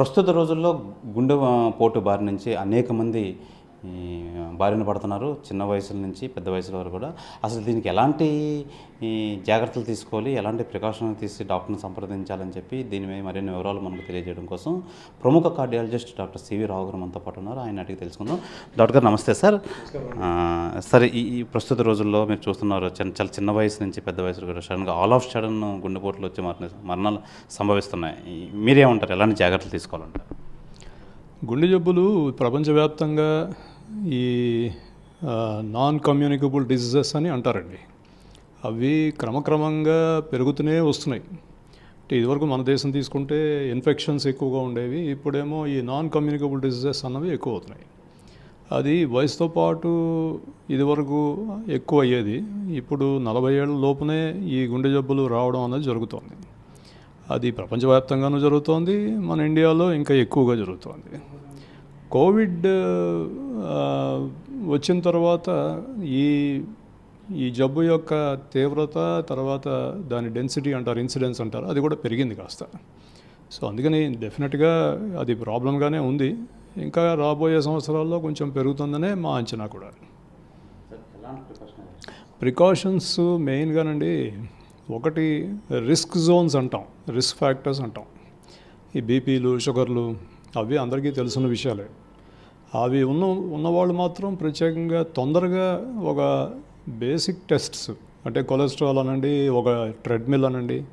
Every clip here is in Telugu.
ప్రస్తుత రోజుల్లో గుండె పోటు బారి నుంచి అనేక మంది ఈ, బారిన పడుతున్నారు చిన్న వయసుల నుంచి పెద్ద వయసుల వరకు కూడా. అసలు దీనికి ఎలాంటి జాగ్రత్తలు తీసుకోవాలి ఎలాంటి ప్రికాషన్ తీసి డాక్టర్ని సంప్రదించాలని చెప్పి దీని మీద మరిన్ని వివరాలు మనకు తెలియజేయడం కోసం ప్రముఖ కార్డియాలజిస్ట్ డాక్టర్ సివి రావు గారు మనతో పాటు ఉన్నారు. ఆయన అడిగి తెలుసుకుందాం. డాక్టర్ గారు నమస్తే సార్. సార్ ఈ ప్రస్తుత రోజుల్లో మీరు చూస్తున్నారు చిన్న చాలా చిన్న వయసు నుంచి పెద్ద వయసు కూడా సడన్గా ఆల్ ఆఫ్ సడన్ గుండెపోట్లు వచ్చి మరణ మరణాలు సంభవిస్తున్నాయి. మీరేమంటారు? ఎలాంటి జాగ్రత్తలు తీసుకోవాలంటారు? గుండె జబ్బులు ప్రపంచవ్యాప్తంగా ఈ నాన్ కమ్యూనికబుల్ డిసీజెస్ అని అంటారండి. అవి క్రమక్రమంగా పెరుగుతూనే వస్తున్నాయి. అంటే ఇదివరకు మన దేశం తీసుకుంటే ఇన్ఫెక్షన్స్ ఎక్కువగా ఉండేవి ఇప్పుడేమో ఈ నాన్ కమ్యూనికబుల్ డిసీజెస్ అన్నవి ఎక్కువ అవుతున్నాయి అది వయసుతో పాటు ఇదివరకు ఎక్కువ అయ్యేది ఇప్పుడు నలభై ఏళ్ళ లోపునే ఈ గుండె జబ్బులు రావడం అనేది జరుగుతోంది. అది ప్రపంచవ్యాప్తంగానూ జరుగుతోంది మన ఇండియాలో ఇంకా ఎక్కువగా జరుగుతోంది. కోవిడ్ వచ్చిన తర్వాత ఈ ఈ జబ్బు యొక్క తీవ్రత తర్వాత దాని డెన్సిటీ అంటారు ఇన్సిడెన్స్ అంటారు అది కూడా పెరిగింది కాస్త. సో అందుకని డెఫినెట్గా అది ప్రాబ్లంగానే ఉంది. ఇంకా రాబోయే సంవత్సరాల్లో కొంచెం పెరుగుతుందనే మా అంచనా కూడా. ప్రికాషన్స్ మెయిన్గానండి ఒకటి రిస్క్ జోన్స్ అంటాం రిస్క్ ఫ్యాక్టర్స్ అంటాం. ఈ బీపీలు షుగర్లు అవి అందరికీ తెలిసిన విషయాలే. అవి ఉన్న ఉన్నవాళ్ళు మాత్రం ప్రత్యేకంగా తొందరగా ఒక బేసిక్ టెస్ట్స్ అంటే కొలెస్ట్రాల్ అనండి ఒక ట్రెడ్మిల్ అనండి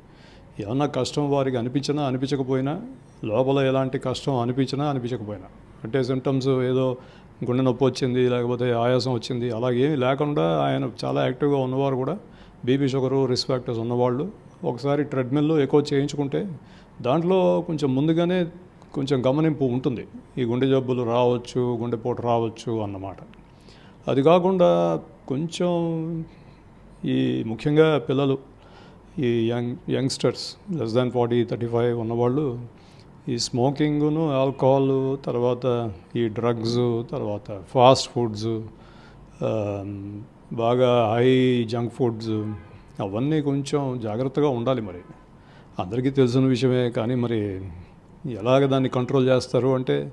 ఏమన్నా కష్టం వారికి అనిపించినా అనిపించకపోయినా లోపల ఎలాంటి కష్టం అనిపించినా అనిపించకపోయినా. అంటే సిమ్టమ్స్ ఏదో గుండె నొప్పి వచ్చింది లేకపోతే ఆయాసం వచ్చింది అలాగే లేకుండా ఆయన చాలా యాక్టివ్గా ఉన్నవారు కూడా బీపీ షుగరు రిస్క్ ఫ్యాక్టర్స్ ఉన్నవాళ్ళు ఒకసారి ట్రెడ్మిల్లో ఎక్కువ చేయించుకుంటే దాంట్లో కొంచెం ముందుగానే కొంచెం గమనింపు ఉంటుంది. ఈ గుండె జబ్బులు రావచ్చు గుండెపోటు రావచ్చు అన్నమాట. అది కాకుండా కొంచెం ఈ ముఖ్యంగా పిల్లలు ఈ young youngsters less than forty thirty five ఉన్నవాళ్ళు ఈ స్మోకింగ్ను ఆల్కహాల్ తర్వాత ఈ డ్రగ్స్ తర్వాత ఫాస్ట్ ఫుడ్స్ బాగా హై జంక్ ఫుడ్స్ అవన్నీ కొంచెం జాగ్రత్తగా ఉండాలి మరి. అందరికీ తెలిసిన విషయమే కానీ మరి ఎలాగ దాన్ని కంట్రోల్ చేస్తారు అంటే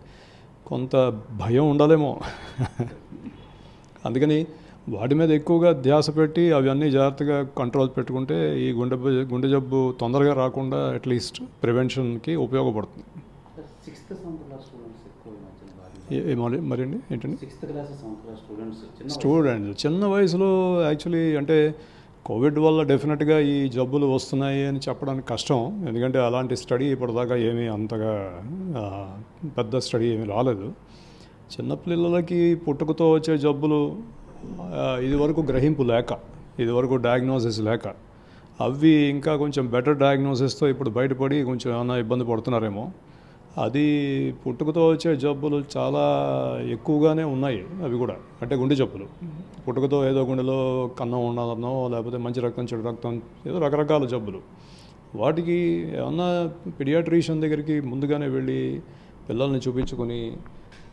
కొంత భయం ఉండాలేమో. అందుకని వాటి మీద ఎక్కువగా ధ్యాస పెట్టి అవన్నీ జాగ్రత్తగా కంట్రోల్ పెట్టుకుంటే ఈ గుండె గుండె జబ్బు తొందరగా రాకుండా అట్లీస్ట్ ప్రివెన్షన్కి ఉపయోగపడుతుంది. మరండి ఏంటండి? స్టూడెంట్స్ చిన్న స్టూడెంట్ చిన్న వయసులో యాక్చువల్లీ అంటే కోవిడ్ వల్ల డెఫినెట్గా ఈ జబ్బులు వస్తున్నాయి అని చెప్పడానికి కష్టం. ఎందుకంటే అలాంటి స్టడీ ఇప్పటిదాకా ఏమీ అంతగా పెద్ద స్టడీ ఏమీ రాలేదు. చిన్నపిల్లలకి పుట్టుకతో వచ్చే జబ్బులు ఇదివరకు గ్రహింపు లేక ఇదివరకు డయాగ్నోసిస్ లేక అవి ఇంకా కొంచెం బెటర్ డయాగ్నోసిస్తో ఇప్పుడు బయటపడి కొంచెం ఏమైనా ఇబ్బంది పడుతున్నారేమో. అది పుట్టుకతో వచ్చే జబ్బులు చాలా ఎక్కువగానే ఉన్నాయి అవి కూడా. అంటే గుండె జబ్బులు. పుట్టుకతో ఏదో గుండెలో కన్నం ఉండదనో లేకపోతే మంచి రక్తం చెడు రక్తం ఏదో రకరకాల జబ్బులు. వాటికి ఏమన్నా పిడియాట్రిషియన్ దగ్గరికి ముందుగానే వెళ్ళి పిల్లల్ని చూపించుకొని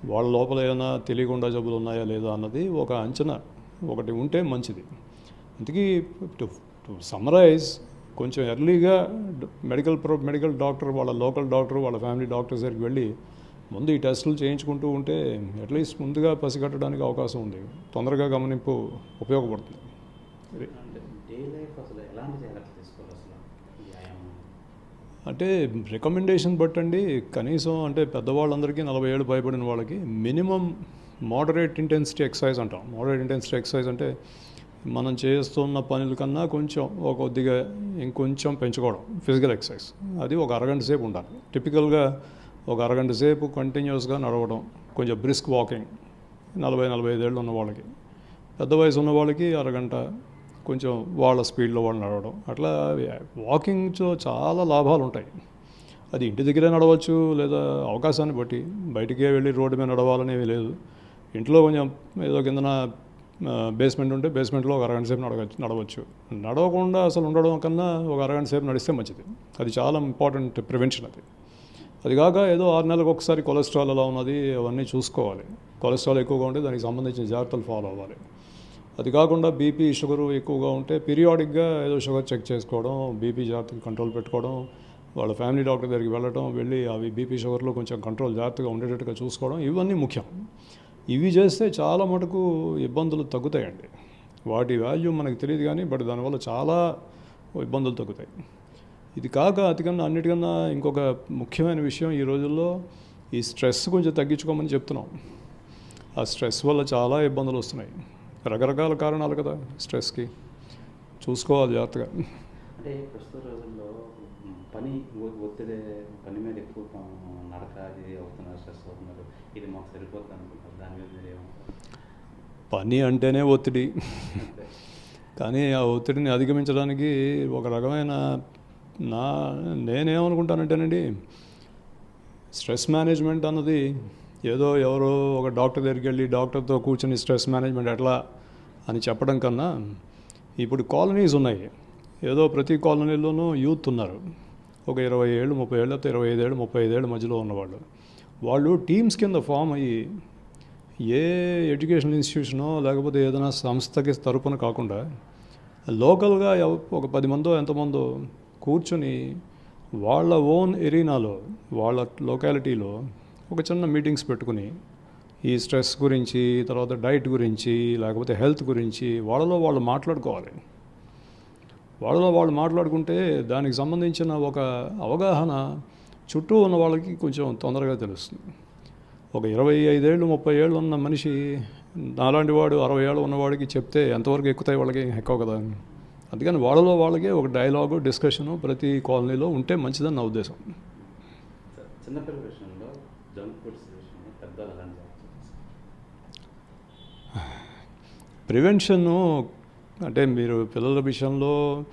వాళ్ళ లోపల ఏమైనా తెలియకుండా జబ్బులు ఉన్నాయా లేదా అన్నది ఒక అంచనా. ఒకటి ఉంటే మంచిది. అందుకే టు టు సమ్మరైజ్ కొంచెం ఎర్లీగా మెడికల్ ప్రో మెడికల్ డాక్టర్ వాళ్ళ లోకల్ డాక్టర్ వాళ్ళ ఫ్యామిలీ డాక్టర్స్ దగ్గరికి వెళ్ళి ముందు ఈ టెస్టులు చేయించుకుంటూ ఉంటే అట్లీస్ట్ ముందుగా పసిగట్టడానికి అవకాశం ఉంది. తొందరగా గమనింపు ఉపయోగపడుతుంది. అంటే రికమెండేషన్ బట్టండి. కనీసం అంటే పెద్దవాళ్ళందరికీ నలభై ఏళ్ళు పైబడిన వాళ్ళకి మినిమం మోడరేట్ ఇంటెన్సిటీ ఎక్సర్సైజ్ అంటాం. మోడరేట్ ఇంటెన్సిటీ ఎక్సర్సైజ్ అంటే మనం చేస్తున్న పనుల కన్నా కొంచెం ఒక కొద్దిగా ఇంకొంచెం పెంచుకోవడం ఫిజికల్ ఎక్సర్సైజ్ అది ఒక అరగంట సేపు ఉండాలి. టిపికల్గా ఒక అరగంట సేపు కంటిన్యూస్గా నడవడం కొంచెం బ్రిస్క్ వాకింగ్ నలభై నలభై ఐదేళ్ళు ఉన్న వాళ్ళకి. పెద్ద వయసు ఉన్న వాళ్ళకి అరగంట కొంచెం వాళ్ళ స్పీడ్లో వాళ్ళు నడవడం. అట్లా వాకింగ్తో చాలా లాభాలు ఉంటాయి. అది ఇంటి దగ్గరే నడవచ్చు లేదా అవకాశాన్ని బట్టి బయటికే వెళ్ళి రోడ్డు మీద నడవాలనేవి లేదు. ఇంట్లో కొంచెం ఏదో కిందన బేస్మెంట్ ఉంటే బేస్మెంట్లో ఒక అరగంట సేపు నడవచ్చు నడవచ్చు. నడవకుండా అసలు ఉండడం కన్నా ఒక అరగంట సేపు నడిస్తే మంచిది. అది చాలా ఇంపార్టెంట్ ప్రివెన్షన్ అది. అది కాక ఏదో ఆరు నెలలకు ఒకసారి కొలెస్ట్రాల్ ఎలా ఉన్నది అవన్నీ చూసుకోవాలి. కొలెస్ట్రాల్ ఎక్కువగా ఉంటే దానికి సంబంధించిన జాగ్రత్తలు ఫాలో అవ్వాలి. అది కాకుండా బీపీ షుగర్ ఎక్కువగా ఉంటే పీరియాడిక్గా ఏదో షుగర్ చెక్ చేసుకోవడం బీపీ జాగ్రత్తగా కంట్రోల్ పెట్టుకోవడం వాళ్ళ ఫ్యామిలీ డాక్టర్ దగ్గరికి వెళ్ళడం వెళ్ళి అవి బీపీ షుగర్లో కొంచెం కంట్రోల్ జాగ్రత్తగా ఉండేటట్టుగా చూసుకోవడం ఇవన్నీ ముఖ్యం. ఇవి చేస్తే చాలా మటుకు ఇబ్బందులు తగ్గుతాయండి. వాటి వాల్యూ మనకు తెలియదు కానీ బట్ దానివల్ల చాలా ఇబ్బందులు తగ్గుతాయి. ఇది కాక అతికన్నా అన్నిటికన్నా ఇంకొక ముఖ్యమైన విషయం ఈ రోజుల్లో ఈ స్ట్రెస్ కొంచెం తగ్గించుకోమని చెప్తున్నాం. ఆ స్ట్రెస్ వల్ల చాలా ఇబ్బందులు వస్తున్నాయి. రకరకాల కారణాలు కదా స్ట్రెస్కి చూసుకోవాలి జాగ్రత్తగా. అంటే ప్రస్తుత రోజుల్లో పని ఒత్తిడి పని మీద ఎక్కువ నడక ఇది అవుతున్నారు స్ట్రెస్ అవుతున్నారు. ఇది మాకు సరిపోతుంది అనుకుంటారు. దాని మీద మీరు పని అంటేనే ఒత్తిడి. కానీ ఆ ఒత్తిడిని అధిగమించడానికి ఒక రకమైన నా నేనేమనుకుంటానంటేనండి స్ట్రెస్ మేనేజ్మెంట్ అన్నది ఏదో ఎవరో ఒక డాక్టర్ దగ్గరికి వెళ్ళి డాక్టర్తో కూర్చొని స్ట్రెస్ మేనేజ్మెంట్ ఎట్లా అని చెప్పడం కన్నా ఇప్పుడు కాలనీస్ ఉన్నాయి. ఏదో ప్రతి కాలనీలోనూ యూత్ ఉన్నారు. ఒక ఇరవై ఏళ్ళు ముప్పై ఏళ్ళు లేకపోతే ఇరవై ఐదేళ్ళు ముప్పై ఐదేళ్ళు మధ్యలో ఉన్నవాళ్ళు. వాళ్ళు టీమ్స్ కింద ఫామ్ అయ్యి ఏ ఎడ్యుకేషనల్ ఇన్స్టిట్యూషనో లేకపోతే ఏదైనా సంస్థకి తరపున కాకుండా లోకల్గా ఒక పది మందో ఎంతమందో కూర్చొని వాళ్ళ ఓన్ ఎరీనాలో వాళ్ళ లొకాలిటీలో ఒక చిన్న మీటింగ్స్ పెట్టుకుని ఈ స్ట్రెస్ గురించి తర్వాత డైట్ గురించి లేకపోతే హెల్త్ గురించి వాళ్ళలో వాళ్ళు మాట్లాడుకోవాలి. వాళ్ళలో వాళ్ళు మాట్లాడుకుంటే దానికి సంబంధించిన ఒక అవగాహన చుట్టూ ఉన్న వాళ్ళకి కొంచెం తొందరగా తెలుస్తుంది. ఒక ఇరవై ఐదేళ్ళు ముప్పై ఏళ్ళు ఉన్న మనిషి నాలాంటి వాడు అరవై ఏళ్ళు ఉన్నవాడికి చెప్తే ఎంతవరకు ఎక్కుతాయి వాళ్ళకి? ఎక్కువ కదా. అందుకని వాళ్ళలో వాళ్ళకే ఒక డైలాగు డిస్కషను ప్రతి కాలనీలో ఉంటే మంచిదని నా ఉద్దేశం. చిన్నపిల్లల విషయంలో జంక్ ఫుడ్స్ విషయంలో పెద్దలు ఎలాంటి జాగ్రత్తలు తీసుకోవాలి? ప్రివెన్షను అంటే మీరు పిల్లల విషయంలో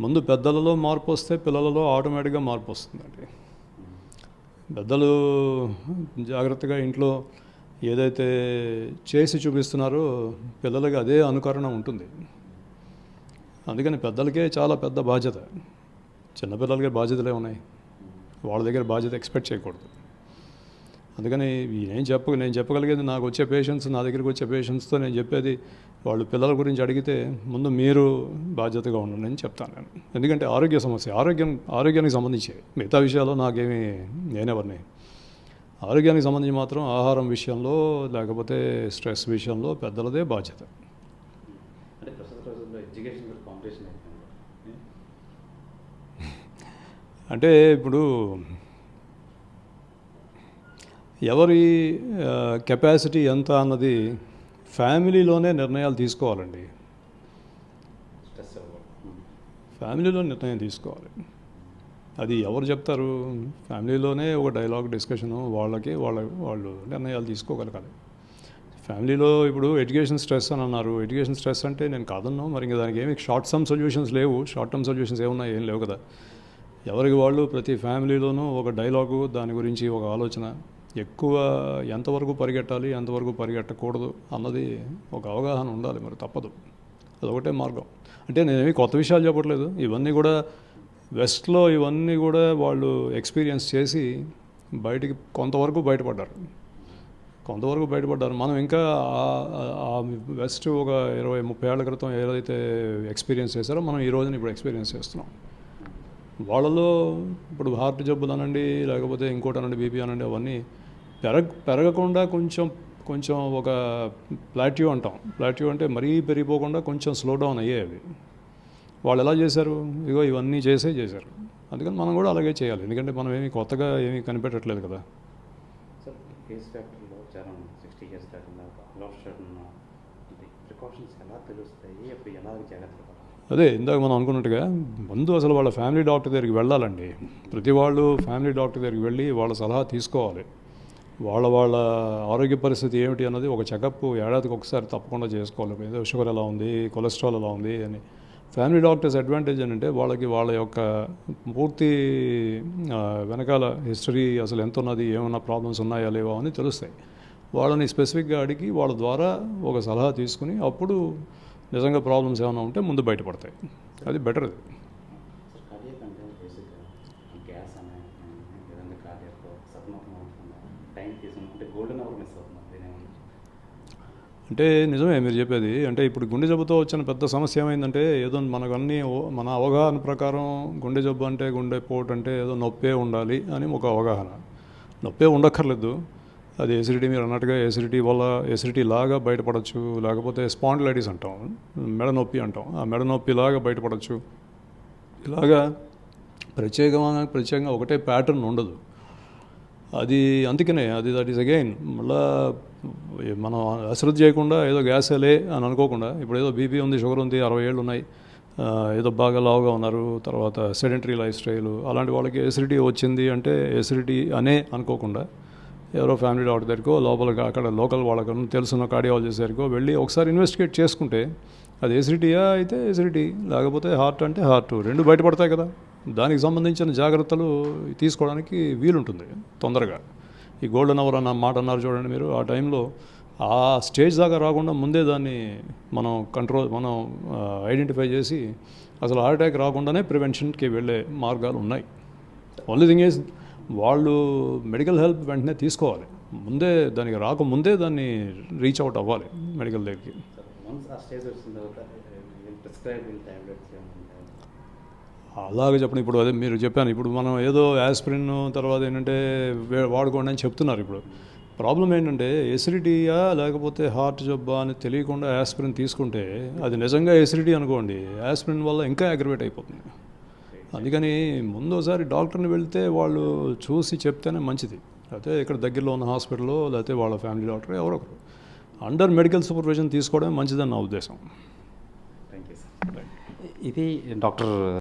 ముందు పెద్దలలో మార్పు వస్తే పిల్లలలో ఆటోమేటిక్గా మార్పు వస్తుందండి. పెద్దలు జాగ్రత్తగా ఇంట్లో ఏదైతే చేసి చూపిస్తున్నారో పిల్లలకి అదే అనుకరణ ఉంటుంది. అందుకని పెద్దలకే చాలా పెద్ద బాధ్యత. చిన్నపిల్లలకే బాధ్యతలే ఉన్నాయి. వాళ్ళ దగ్గర బాధ్యత ఎక్స్పెక్ట్ చేయకూడదు. అందుకని నేను చెప్ప నేను చెప్పగలిగేది నాకు వచ్చే పేషెంట్స్ నా దగ్గరికి వచ్చే పేషెంట్స్తో నేను చెప్పేది వాళ్ళు పిల్లల గురించి అడిగితే ముందు మీరు బాధ్యతగా ఉండండి అని చెప్తాను నేను. ఎందుకంటే ఆరోగ్య సమస్య ఆరోగ్యం ఆరోగ్యానికి సంబంధించి మిగతా విషయాల్లో నాకేమీ నేనెవరిని? ఆరోగ్యానికి సంబంధించి మాత్రం ఆహారం విషయంలో లేకపోతే స్ట్రెస్ విషయంలో పెద్దలదే బాధ్యత. అంటే ఇప్పుడు ఎవరి కెపాసిటీ ఎంత అన్నది ఫ్యామిలీలోనే నిర్ణయాలు తీసుకోవాలండి. ఫ్యామిలీలో నిర్ణయం తీసుకోవాలి. అది ఎవరు చెప్తారు? ఫ్యామిలీలోనే ఒక డైలాగ్ డిస్కషను వాళ్ళకి వాళ్ళ వాళ్ళు నిర్ణయాలు తీసుకోగలగాలి. ఫ్యామిలీలో ఇప్పుడు ఎడ్యుకేషన్ స్ట్రెస్ అని అన్నారు. ఎడ్యుకేషన్ స్ట్రెస్ అంటే నేను కాదన్నా మరి ఇంకా దానికి ఏమి షార్ట్ టర్మ్ సొల్యూషన్స్ లేవు. షార్ట్ టర్మ్ సొల్యూషన్స్ ఏమున్నా ఏం లేవు కదా. ఎవరికి వాళ్ళు ప్రతి ఫ్యామిలీలోనూ ఒక డైలాగు దాని గురించి ఒక ఆలోచన ఎక్కువ ఎంతవరకు పరిగెట్టాలి ఎంతవరకు పరిగెట్టకూడదు అన్నది ఒక అవగాహన ఉండాలి మరి తప్పదు. అదొకటే మార్గం. అంటే నేనేమి కొత్త విషయాలు చెప్పట్లేదు. ఇవన్నీ కూడా వెస్ట్లో ఇవన్నీ కూడా వాళ్ళు ఎక్స్పీరియన్స్ చేసి బయటికి కొంతవరకు బయటపడ్డారు. కొంతవరకు బయటపడ్డారు. మనం ఇంకా ఆ- వెస్ట్ ఒక ఇరవై ముప్పై ఏళ్ళ క్రితం ఏదైతే ఎక్స్పీరియన్స్ చేశారో మనం ఈ రోజున ఇప్పుడు ఎక్స్పీరియన్స్ చేస్తున్నాం. వాళ్ళలో ఇప్పుడు హార్ట్ జబ్బులు అనండి లేకపోతే ఇంకోటి అనండి బీపీ అనండి అవన్నీ పెరగ పెరగకుండా కొంచెం కొంచెం ఒక ప్లాట్యూ అంటాం. ప్లాట్యూ అంటే మరీ పెరిగిపోకుండా కొంచెం స్లో డౌన్ అయ్యాయి అవి. వాళ్ళు ఎలా చేశారు? ఇగో ఇవన్నీ చేసే చేశారు. అందుకని మనం కూడా అలాగే చేయాలి. ఎందుకంటే మనం ఏమి కొత్తగా ఏమీ కనిపెట్టట్లేదు కదా. అదే ఇందాక మనం అనుకున్నట్టుగా ముందు అసలు వాళ్ళ ఫ్యామిలీ డాక్టర్ దగ్గరికి వెళ్ళాలండి. ప్రతి వాళ్ళు ఫ్యామిలీ డాక్టర్ దగ్గరికి వెళ్ళి వాళ్ళ సలహా తీసుకోవాలి. వాళ్ళ వాళ్ళ ఆరోగ్య పరిస్థితి ఏమిటి అన్నది ఒక చెకప్ ఏడాదికి ఒకసారి తప్పకుండా చేసుకోవాలి. ఏదో షుగర్ ఎలా ఉంది కొలెస్ట్రాల్ ఎలా ఉంది అని. ఫ్యామిలీ డాక్టర్స్ అడ్వాంటేజ్ ఏంటంటే వాళ్ళకి వాళ్ళ యొక్క పూర్తి వెనకాల హిస్టరీ అసలు ఎంత ఉన్నది ఏమైనా ప్రాబ్లమ్స్ ఉన్నాయా లేవా అని తెలుస్తాయి. వాళ్ళని స్పెసిఫిక్గా అడిగి వాళ్ళ ద్వారా ఒక సలహా తీసుకుని అప్పుడు నిజంగా ప్రాబ్లమ్స్ ఏమైనా ఉంటే ముందు బయటపడతాయి. అది బెటర్ అది సార్ కార్డియక్ అంటే బేసిక్గా గ్యాస్ అనే ఏదైనా కార్డియక్ సతమతం అవుతుంది టైం తీసుకుని అంటే నిజమే మీరు చెప్పేది. అంటే ఇప్పుడు గుండె జబ్బుతో వచ్చిన పెద్ద సమస్య ఏమైందంటే ఏదో మనకు అన్ని మన అవగాహన ప్రకారం గుండె జబ్బు అంటే గుండె పోటు అంటే ఏదో నొప్పే ఉండాలి అని ఒక అవగాహన. నొప్పే ఉండక్కర్లేదు. అది ఎసిడిటీ మీరు అన్నట్టుగా ఎసిడిటీ వల్ల ఎసిడిటీ లాగా బయటపడవచ్చు లేకపోతే స్పాండ్లైటిస్ అంటాం. మెడ నొప్పి అంటాం. ఆ మెడ నొప్పి లాగా బయటపడవచ్చు ఇలాగా ప్రత్యేకమైన ప్రత్యేకంగా ఒకటే ప్యాటర్న్ ఉండదు. అది అందుకనే అది దట్ ఈస్ అగైన్ మళ్ళీ మనం అశ్రద్ధ చేయకుండా ఏదో గ్యాసేలే అని అనుకోకుండా ఇప్పుడు ఏదో బీపీ ఉంది షుగర్ ఉంది అరవై ఏళ్ళు ఉన్నాయి ఏదో బాగా లావుగా ఉన్నారు తర్వాత సెడెంటరీ లైఫ్ స్టైల్ అలాంటి వాళ్ళకి ఎసిడిటీ వచ్చింది అంటే ఎసిడిటీ అనే అనుకోకుండా ఎవరో ఫ్యామిలీ డాక్టర్ దగ్గరకో లోపల అక్కడ లోకల్ వాళ్ళకను తెలుసున్న కార్డియాలజిస్ట్ దగ్గరకో వెళ్ళి ఒకసారి ఇన్వెస్టిగేట్ చేసుకుంటే అది ఎసిడిటీయా అయితే ఎసిడిటీ లేకపోతే హార్ట్ అంటే హార్ట్ రెండు బయటపడతాయి కదా. దానికి సంబంధించిన జాగ్రత్తలు తీసుకోవడానికి వీలుంటుంది తొందరగా. ఈ గోల్డెన్ అవర్ అన్న మాట అన్నారు చూడండి మీరు. ఆ టైంలో ఆ స్టేజ్ దాకా రాకుండా ముందే దాన్ని మనం కంట్రోల్ మనం ఐడెంటిఫై చేసి అసలు హార్ట్ అటాక్ రాకుండానే ప్రివెన్షన్కి వెళ్ళే మార్గాలు ఉన్నాయి. ఓన్లీ థింగ్ ఈజ్ వాళ్ళు మెడికల్ హెల్ప్ వెంటనే తీసుకోవాలి. ముందే దానికి రాకముందే దాన్ని రీచ్ అవుట్ అవ్వాలి మెడికల్ దగ్గరికి వన్స్ ఆ స్టేజ్ వచ్చిన తర్వాత ప్రిస్క్రైబ్ టాబ్లెట్స్ అలాగే చెప్పండి. ఇప్పుడు అదే మీరు చెప్పాను. ఇప్పుడు మనం ఏదో యాస్పిరిన్ తర్వాత ఏంటంటే వాడుకోండి అని చెప్తున్నారు ఇప్పుడు. ప్రాబ్లం ఏంటంటే ఎసిడిటీయా లేకపోతే హార్ట్ జబ్బా అని తెలియకుండా యాస్పిరిన్ తీసుకుంటే అది నిజంగా ఎసిడిటీ అనుకోండి. యాస్పిరిన్ వల్ల ఇంకా అగ్రవేట్ అయిపోతుంది. అందుకని ముందు ఒకసారి డాక్టర్ని వెళ్తే వాళ్ళు చూసి చెప్తేనే మంచిది. లేకపోతే ఇక్కడ దగ్గరలో ఉన్న హాస్పిటల్లో లేకపోతే వాళ్ళ ఫ్యామిలీ డాక్టర్ ఎవరో ఒకరు. అండర్ మెడికల్ సూపర్విజన్ తీసుకోవడమే మంచిదని నా ఉద్దేశం. థ్యాంక్ యూ సార్ ఇది డాక్టర్